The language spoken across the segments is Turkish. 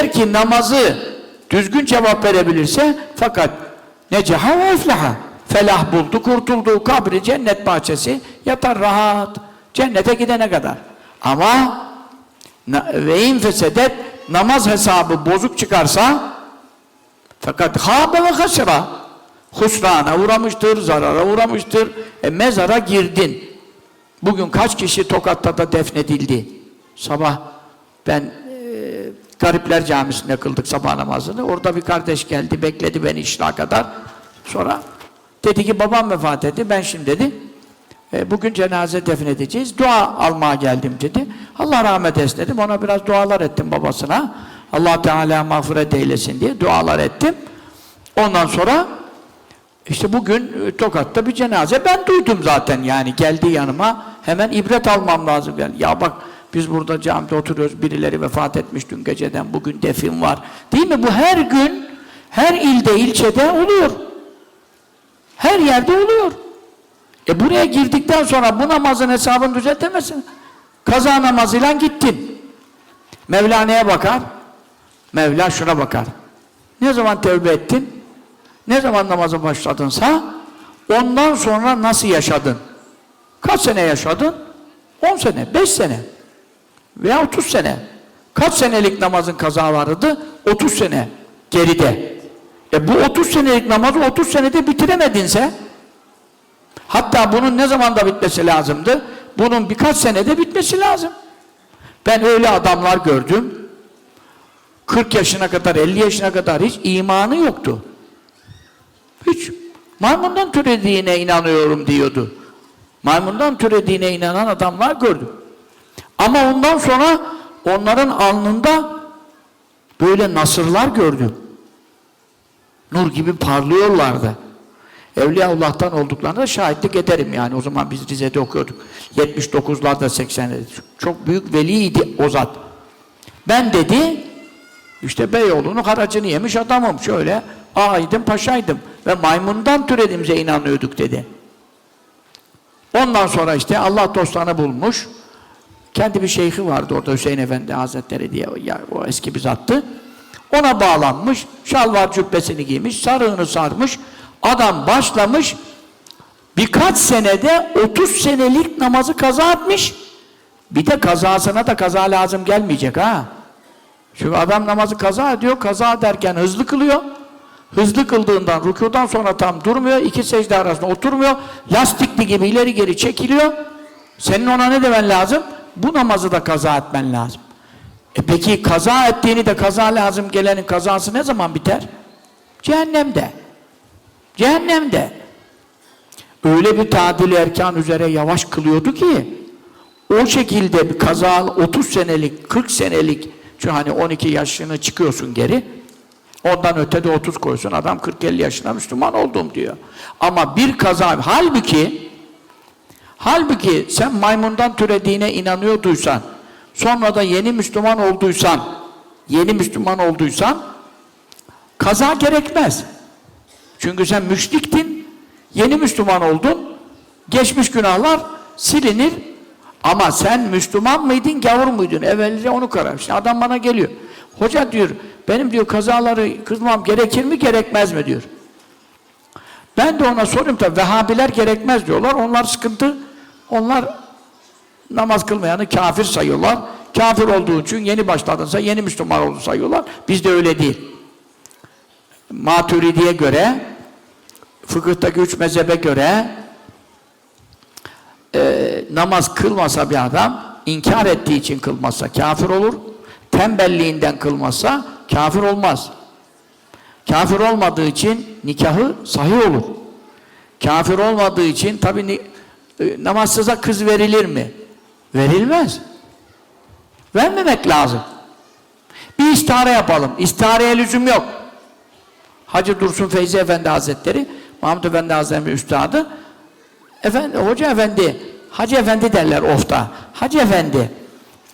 Eğer ki namazı düzgün cevap verebilirse fakat necaha ve eflaha. Felah buldu, kurtuldu, kabri, cennet bahçesi yatar rahat. Cennete gidene kadar. Ama ve in fesedet namaz hesabı bozuk çıkarsa fakat habe ve hasra husrana uğramıştır, zarara uğramıştır. E mezara girdin. Bugün kaç kişi Tokat'ta da defnedildi? Sabah ben Garipler Camisi'nde kıldık sabah namazını. Orada bir kardeş geldi, bekledi beni işrağa kadar. Sonra dedi ki babam vefat etti. Ben şimdi dedi e, bugün cenaze defnedeceğiz. Dua almaya geldim dedi. Allah rahmet eylesin dedim. Ona biraz dualar ettim babasına. Allah Teala mağfiret eylesin diye dualar ettim. Ondan sonra işte bugün e, Tokat'ta bir cenaze ben duydum zaten yani geldi yanıma hemen ibret almam lazım yani ya bak biz burada camide oturuyoruz. Birileri vefat etmiş dün geceden bugün defin var. Değil mi? Bu her gün her ilde ilçede oluyor. Her yerde oluyor. E buraya girdikten sonra bu namazın hesabını düzeltemezsin. Kaza namazıyla gittin. Mevlana'ya bakar? Mevla şuna bakar. Ne zaman tevbe ettin? Ne zaman namaza başladınsa ondan sonra nasıl yaşadın? Kaç sene yaşadın? 10 sene, 5 sene veya 30 sene. Kaç senelik namazın kaza vardı? 30 sene geride. E bu 30 senelik namazı 30 senede bitiremedinse hatta bunun ne zamanda bitmesi lazımdı? Bunun birkaç senede bitmesi lazım. Ben öyle adamlar gördüm. 40 yaşına kadar, 50 yaşına kadar hiç imanı yoktu. Hiç. Maymundan türediğine inanıyorum diyordu. Maymundan türediğine inanan adamlar gördüm. Ama ondan sonra onların alnında böyle nasırlar gördüm. Nur gibi parlıyorlardı. Evliyaullah'tan olduklarına şahitlik ederim yani. O zaman biz Rize'de okuyorduk. 79'larda 80'lerde. Çok büyük veliydi o zat. Ben dedi, işte Beyoğlu'nun haracını yemiş adamım. Şöyle ağaydım, paşaydım. Ve maymundan türediğimize inanıyorduk dedi. Ondan sonra işte Allah dostlarını bulmuş. Kendi bir şeyhi vardı orada Hüseyin Efendi Hazretleri diye ya, o eski bir zattı. Ona bağlanmış, şalvar cübbesini giymiş, sarığını sarmış. Adam başlamış, birkaç senede 30 senelik namazı kaza etmiş. Bir de kazasına da kaza lazım gelmeyecek ha. Çünkü adam namazı kaza ediyor, kaza derken hızlı kılıyor. Hızlı kıldığından, rükudan sonra tam durmuyor, iki secde arasında oturmuyor, lastikli gibi ileri geri çekiliyor. Senin ona ne demen lazım? Bu namazı da kaza etmen lazım. E peki kaza ettiğini de kaza lazım gelenin kazası ne zaman biter? Cehennemde. Cehennemde. Öyle bir tadil erkan üzere yavaş kılıyordu ki o şekilde bir kaza 30 senelik, 40 senelik çünkü hani 12 yaşını çıkıyorsun geri ondan öte de 30 koysun adam 40-50 yaşına Müslüman oldum diyor. Ama bir kaza halbuki halbuki sen maymundan türediğine inanıyorduysan sonra da yeni Müslüman olduysan yeni Müslüman olduysan kaza gerekmez. Çünkü sen müşriktin, yeni Müslüman oldun, geçmiş günahlar silinir ama sen Müslüman mıydın, gavur muydun? Evvelce onu karar. Şimdi adam bana geliyor. Hoca diyor, benim diyor kazaları kılmam gerekir mi, gerekmez mi diyor. Ben de ona soruyorum tabi, Vehhabiler gerekmez diyorlar, onlar sıkıntı, onlar namaz kılmayanı kafir sayıyorlar. Kafir olduğu için yeni başladınsa yeni Müslüman oldu sayıyorlar. Bizde öyle değil. Maturidiye göre, fıkıhtaki üç mezhebe göre e, namaz kılmasa bir adam, inkar ettiği için kılmazsa kafir olur, tembelliğinden kılmazsa kafir olmaz. Kafir olmadığı için nikahı sahih olur. Kafir olmadığı için tabi namazsıza kız verilir mi? Verilmez. Vermemek lazım. Bir istihare yapalım. İstihareye lüzum yok. Hacı Dursun Feyzi Efendi Hazretleri, Mahmud Efendi Hazretleri üstadı, Efendi, Hoca Efendi, Hacı Efendi derler ofta. Hacı Efendi,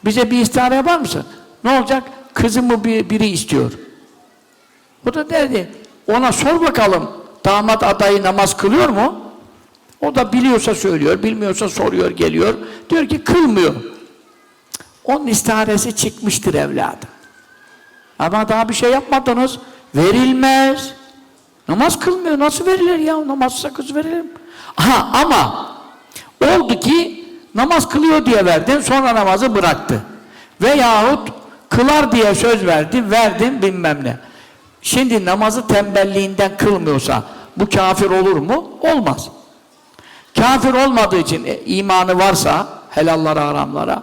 bize bir istihare yapar mısın? Ne olacak? Kızımı bir, biri istiyor. O da derdi, ona sor bakalım, damat adayı namaz kılıyor mu? O da biliyorsa söylüyor, bilmiyorsa soruyor, geliyor. Diyor ki kılmıyor. Onun istiharesi çıkmıştır evladım. Ama daha bir şey yapmadınız. Verilmez. Namaz kılmıyor. Nasıl verilir ya? Namaz sakız verilir mi? Aha, ama oldu ki namaz kılıyor diye verdin sonra namazı bıraktı. Veyahut kılar diye söz verdi, verdin bilmem ne. Şimdi namazı tembelliğinden kılmıyorsa bu kafir olur mu? Olmaz. Kafir olmadığı için e, imanı varsa helallara haramlara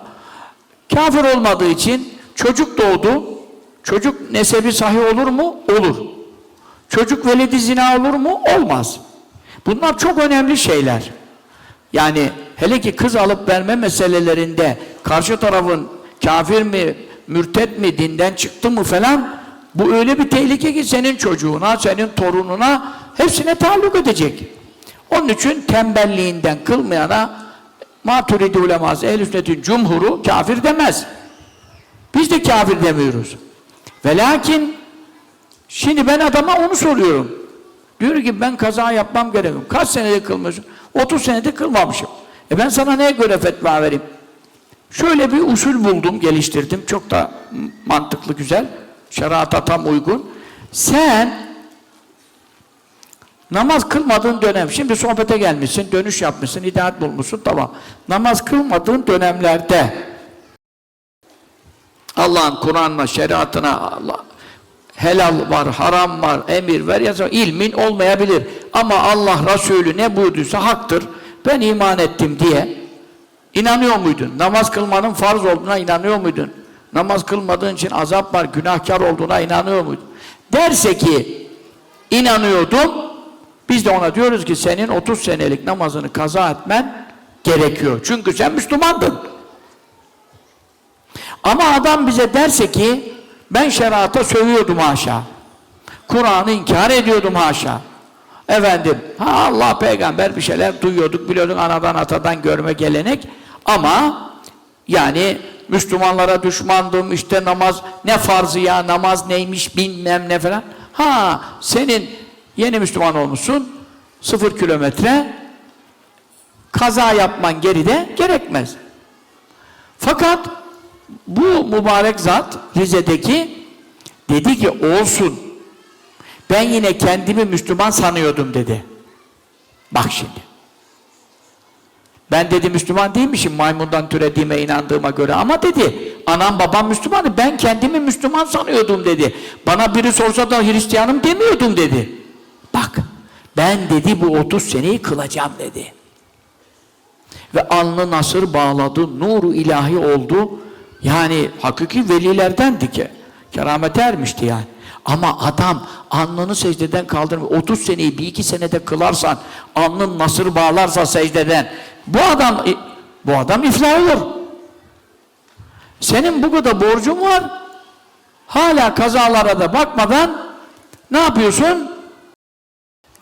kafir olmadığı için çocuk doğdu çocuk nesebi sahih olur mu? Olur. Çocuk veledi zina olur mu? Olmaz. Bunlar çok önemli şeyler. Yani hele ki kız alıp verme meselelerinde karşı tarafın kafir mi, mürtet mi, dinden çıktı mı falan bu öyle bir tehlike ki senin çocuğuna, senin torununa hepsine taalluk edecek. Onun için tembelliğinden kılmayana maturidi uleması, ehl sünnetin cumhuru kafir demez. Biz de kafir demiyoruz. Ve lakin şimdi ben adama onu soruyorum. Diyor ki ben kaza yapmam gerekiyor. Kaç senede kılmıyorsun? 30 senede kılmamışım. E ben sana neye göre fetva vereyim? Şöyle bir usul buldum, geliştirdim. Çok da mantıklı, güzel. Şerata tam uygun. Sen namaz kılmadığın dönem, şimdi sohbete gelmişsin, dönüş yapmışsın, hidayet bulmuşsun, tamam. Namaz kılmadığın dönemlerde Allah'ın Kur'an'ına, şeriatına, Allah, helal var, haram var, emir ver, yasa, ilmin olmayabilir. Ama Allah Resulü ne buyurduysa haktır. Ben iman ettim diye inanıyor muydun? Namaz kılmanın farz olduğuna inanıyor muydun? Namaz kılmadığın için azap var, günahkar olduğuna inanıyor muydun? Derse ki inanıyordum, biz de ona diyoruz ki senin 30 senelik namazını kaza etmen gerekiyor. Çünkü sen Müslümandın. Ama adam bize derse ki ben şerata sövüyordum haşa. Kur'an'ı inkar ediyordum haşa. Efendim, ha Allah peygamber bir şeyler duyuyorduk, biliyorduk anadan atadan görme gelenek. Ama yani Müslümanlara düşmandım, işte namaz ne farzı ya, namaz neymiş bilmem ne falan. Ha senin yeni Müslüman olmuşsun, sıfır kilometre kaza yapman geride gerekmez. Fakat bu mübarek zat Rize'deki dedi ki olsun ben yine kendimi Müslüman sanıyordum dedi. Bak şimdi. Ben dedi Müslüman değilmişim maymundan türediğime inandığıma göre ama dedi anam babam Müslümandı ben kendimi Müslüman sanıyordum dedi. Bana biri sorsa da Hristiyanım demiyordum dedi. Bak ben dedi bu 30 seneyi kılacağım dedi. Ve alnı nasır bağladı, nuru ilahi oldu. Yani hakiki velilerdendi ki. Keramete ermişti yani. Ama adam alnını secdeden kaldırmıyor. 30 seneyi bir iki senede kılarsan, alnın nasır bağlarsa secdeden, bu adam bu adam iflah olur. Senin bu kadar borcun var. Hala kazalara da bakmadan ne yapıyorsun?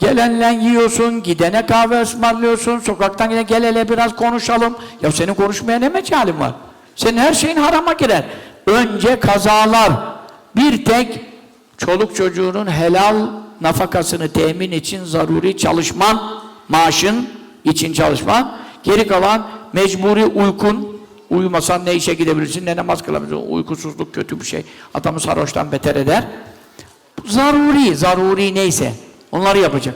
Gelenle yiyorsun, gidene kahve ısmarlıyorsun, sokaktan gidene gel hele biraz konuşalım. Ya senin konuşmaya ne mecalin var? Senin her şeyin harama girer. Önce kazalar. Bir tek çoluk çocuğunun helal nafakasını temin için zaruri çalışman, maaşın için çalışman, geri kalan mecburi uykun, uyumasan ne işe gidebilirsin, ne namaz kılabilirsin, uykusuzluk kötü bir şey, adamı sarhoştan beter eder. Zaruri, zaruri neyse, onları yapacak.